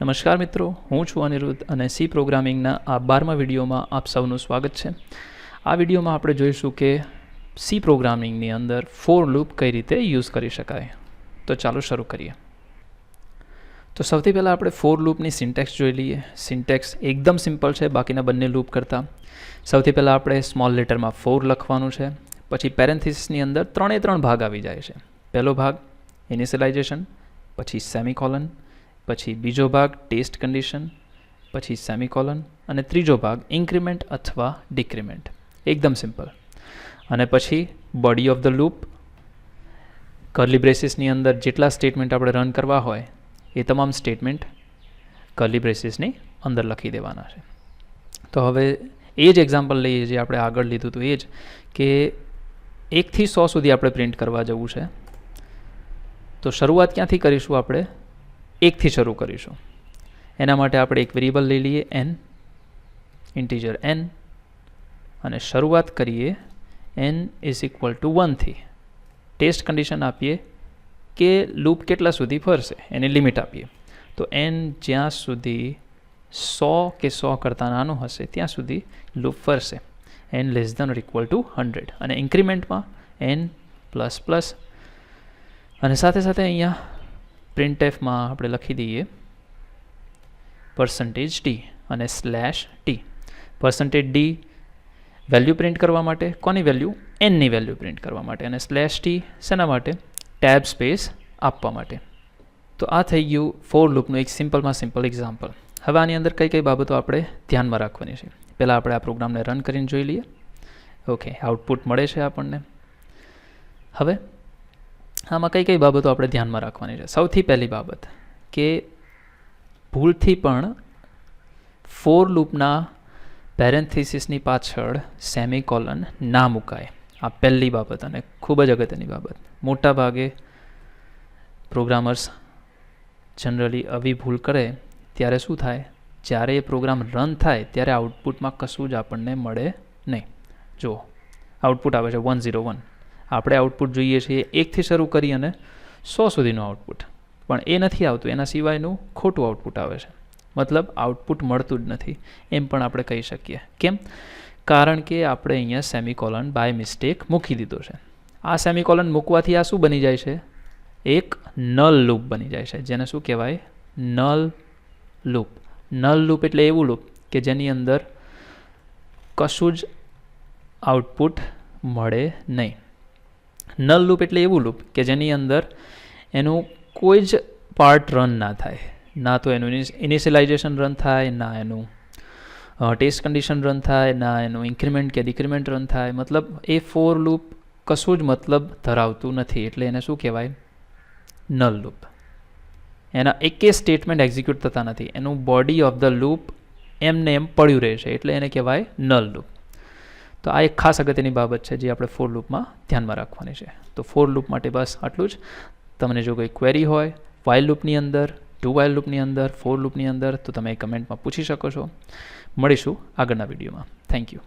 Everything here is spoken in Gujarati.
નમસ્કાર મિત્રો, હું છું અનિરુદ્ધ અને સી પ્રોગ્રામિંગના આ બારમા વિડીયોમાં આપ સૌનું સ્વાગત છે. આ વિડીયોમાં આપણે જોઈશું કે સી પ્રોગ્રામિંગની અંદર ફોર લૂપ કઈ રીતે યુઝ કરી શકાય. તો ચાલો શરૂ કરીએ. તો સૌથી પહેલાં આપણે ફોર લૂપની સિન્ટેક્સ જોઈ લઈએ. સિન્ટેક્સ એકદમ સિમ્પલ છે, બાકીના બંને લૂપ કરતાં. સૌથી પહેલાં આપણે સ્મોલ લેટરમાં ફોર લખવાનું છે, પછી પેરેન્થિસની અંદર ત્રણે ત્રણ ભાગ આવી જાય છે. પહેલો ભાગ, ઇનિશિયલાઇઝેશન, પછી સેમિકોલન પછી બીજો ભાગ ટેસ્ટ કન્ડિશન, પછી સેમિકોલન અને ત્રીજો ભાગ ઇન્ક્રીમેન્ટ અથવા ડિક્રીમેન્ટ. એકદમ સિમ્પલ. અને પછી body of the loop curly બ્રેસીસની અંદર જેટલા સ્ટેટમેન્ટ આપણે રન કરવા હોય, એ તમામ સ્ટેટમેન્ટ કર્લી બ્રેસીસની અંદર લખી દેવાના છે. તો હવે એ જ એક્ઝામ્પલ લઈએ જે આપણે આગળ લીધું હતું એ જ કે એકથી સો સુધી આપણે પ્રિન્ટ કરવા જવું છે. તો શરૂઆત ક્યાંથી કરીશું આપણે? એકથી શરૂ કરીશું. એના માટે આપણે એક વેરિયેબલ લઈ લઈએ એન ઇન્ટીજર એન અને શરૂઆત કરીએ એન ઇઝ ઇક્વલ ટુ વનથી ટેસ્ટ કન્ડિશન આપીએ કે લૂપ કેટલા સુધી ફરશે, એની લિમિટ આપીએ. તો એન જ્યાં સુધી સો કે સો કરતાં નાનું હશે, ત્યાં સુધી લૂપ ફરશે. એન લેસ ધન ઓર ઇક્વલ ટુ હંડ્રેડ અને ઇન્ક્રીમેન્ટમાં એન પ્લસ પ્લસ અને સાથે સાથે અહીંયા પ્રિન્ટ એફમાં આપણે લખી દઈએ. પર્સન્ટેજ ટી અને slash T percentage D value print કરવા માટે, કોની વેલ્યુ એનની વેલ્યુ પ્રિન્ટ કરવા માટે અને સ્લેશ ટી શેના માટે? ટેબ સ્પેસ આપવા માટે. તો આ થઈ ગયું ફોર લૂપનું એક સિમ્પલમાં સિમ્પલ એક્ઝામ્પલ હવે આની અંદર કઈ કઈ બાબતો આપણે ધ્યાનમાં રાખવાની છે. પહેલાં આપણે આ પ્રોગ્રામને રન કરીને જોઈ લઈએ. ઓકે આઉટપુટ મળે છે આપણને. હવે આમાં કઈ કઈ બાબતો આપણે ધ્યાનમાં રાખવાની છે? સૌથી પહેલી બાબત કે ભૂલથી પણ ફોર લૂપના પેરેન્થિસિસની પાછળ સેમિકોલન ના મુકાય. આ પહેલી બાબત અને ખૂબ જ અગત્યની બાબત. મોટા ભાગે પ્રોગ્રામર્સ જનરલી આવી ભૂલ કરે ત્યારે શું થાય? જ્યારે એ પ્રોગ્રામ રન થાય ત્યારે આઉટપુટમાં કશું જ આપણને મળે નહીં. જુઓ, આઉટપુટ આવે છે વન ઝીરો વન. આપણે આઉટપુટ જોઈએ છીએ એકથી શરૂ કરી અને સો સુધીનું આઉટપુટ પણ એ નથી આવતું, એના સિવાયનું ખોટું આઉટપુટ આવે છે. મતલબ આઉટપુટ મળતું જ નથી, એમ પણ આપણે કહી શકીએ. કેમ? કારણ કે આપણે અહીંયા સેમિકોલન બાય મિસ્ટેક મૂકી દીધો છે. આ સેમિકોલન મૂકવાથી આ શું બની જાય છે? એક નલ લૂપ બની જાય છે. જેને શું કહેવાય? નલ લૂપ નલ લૂપ એટલે એવું લૂપ કે જેની અંદર કશું જ આઉટપુટ મળે નહીં. નલ લૂપ એટલે એવું લૂપ કે જેની અંદર એનું કોઈ જ પાર્ટ રન ના થાય. ના તો એનું ઇનિશિયલાઇઝેશન રન થાય, ના એનું ટેસ્ટ કન્ડિશન રન થાય, ના એનું ઇન્ક્રીમેન્ટ કે ડિક્રીમેન્ટ રન થાય. મતલબ એ ફોર લૂપ કશું જ મતલબ ધરાવતું નથી. એટલે એને શું કહેવાય? Null loop. એના એકે સ્ટેટમેન્ટ એક્ઝિક્યુટ થતા નથી. એનું બોડી ઓફ ધ લૂપ એમને એમ પડ્યું રહે છે એટલે એને કહેવાય નલ લૂપ. તો આ એક ખાસ અગત્યની બાબત છે જે આપણે ફોર લૂપમાં ધ્યાનમાં રાખવાની છે. તો ફોર લૂપ માટે બસ આટલું જ. તમને જો કોઈ ક્વેરી હોય વાઇલ લૂપની અંદર ટુ વાઇલ લૂપની અંદર ફોર લૂપની અંદર, તો તમે કમેન્ટમાં પૂછી શકો છો. મળીશું આગળના વિડીયોમાં. Thank you